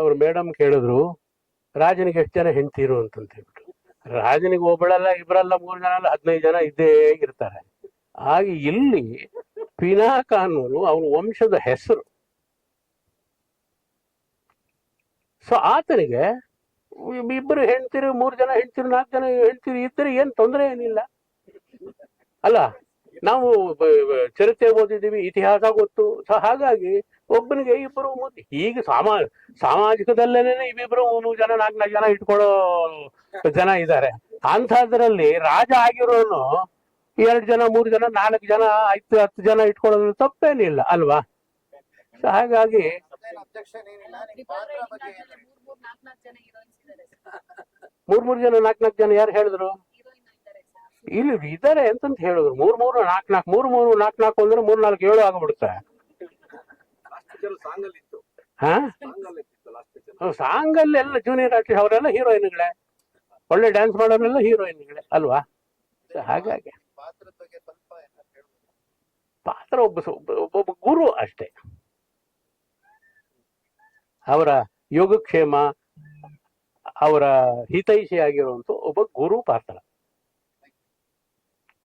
ಅವ್ರ ಮೇಡಮ್ ಕೇಳಿದ್ರು, ರಾಜನಿಗೆ ಎಷ್ಟು ಜನ ಹೆಂಡ್ತೀರು? ಅಂತ ಹೇಳ್ಬಿಟ್ಟು ರಾಜನಿಗೆ ಒಬ್ಬಳಲ್ಲ ಇಬ್ಬರಲ್ಲ ಮೂರು ಜನ ಅಲ್ಲ, ಹದಿನೈದು ಜನ ಇದ್ದೇ ಇರ್ತಾರೆ. ಹಾಗೆ ಇಲ್ಲಿ ಪಿನಾಕ ಅನ್ನೋರು ಅವನ ವಂಶದ ಹೆಸರು. ಸೊ ಆತನಿಗೆ ಇಬ್ಬರು ಹೆಂಡ್ತಿರು, ಮೂರು ಜನ ಹೆಂಡ್ತಿರು, ನಾಲ್ಕು ಜನ ಹೆಂಡ್ತಿರು ಇದ್ದರೆ ಏನ್ ತೊಂದರೆ ಏನಿಲ್ಲ. ಅಲ್ಲ ನಾವು ಚರಿತ್ರೆ ಓದಿದ್ದೀವಿ ಇತಿಹಾಸ ಗೊತ್ತು. ಸೊ ಹಾಗಾಗಿ ಒಬ್ಬನಿಗೆ ಇಬ್ಬರು ಮೂರು ಈಗ ಸಾಮಾ ಸಾಮಾಜಿಕದಲ್ಲೇನೆ ಇಬ್ಬಿಬ್ರು ಮೂರು ಜನ ನಾಲ್ಕು ನಾಲ್ಕು ಜನ ಇಟ್ಕೊಳ್ಳೋ ಜನ ಇದ್ದಾರೆ. ಅಂಥದ್ರಲ್ಲಿ ರಾಜ ಆಗಿರೋನು ಎರಡು ಜನ ಮೂರು ಜನ ನಾಲ್ಕು ಜನ ಐದು ಹತ್ತು ಜನ ಇಟ್ಕೊಳ್ಳೋದು ತಪ್ಪೇನಿಲ್ಲ ಅಲ್ವಾ? ಹಾಗಾಗಿ? ಮೂರ್ ಮೂರ್ ಜನ ನಾಲ್ಕು ನಾಲ್ಕು ಜನ ಯಾರು ಹೇಳಿದ್ರು? ಇಲ್ಲಿ ಇದಾರೆ ಅಂತಂತ ಹೇಳಿದ್ರು. ಮೂರ್, ಮೂರು ನಾಲ್ಕು ನಾಲ್ಕು ಮೂರು ಮೂರು ನಾಲ್ಕು ನಾಲ್ಕು ಅಂದ್ರೆ ಮೂರ್, ನಾಲ್ಕು, ಏಳು ಆಗ್ಬಿಡುತ್ತೆ. ಸಾಂಗ್ ಅಲ್ಲಿ ಎಲ್ಲ ಜೂನಿಯರ್ ಆರ್ಟಿಸ್ಟ್ ಅವರೆಲ್ಲ ಹೀರೋಯಿನ್ಗಳೇ ಒಳ್ಳೆ ಡ್ಯಾನ್ಸ್ ಮಾಡೋರೆಲ್ಲ ಹೀರೋಯಿನ್ಗಳೇ ಅಲ್ವಾ? ಹಾಗಾಗಿ. ಪಾತ್ರ ಒಬ್ಬ ಒಬ್ಬ- ಗುರು ಅಷ್ಟೇ. ಅವರ ಯೋಗಕ್ಷೇಮ, ಅವರ ಹಿತೈಷಿ ಆಗಿರುವಂತ ಒಬ್ಬ ಗುರು ಪಾತ್ರ.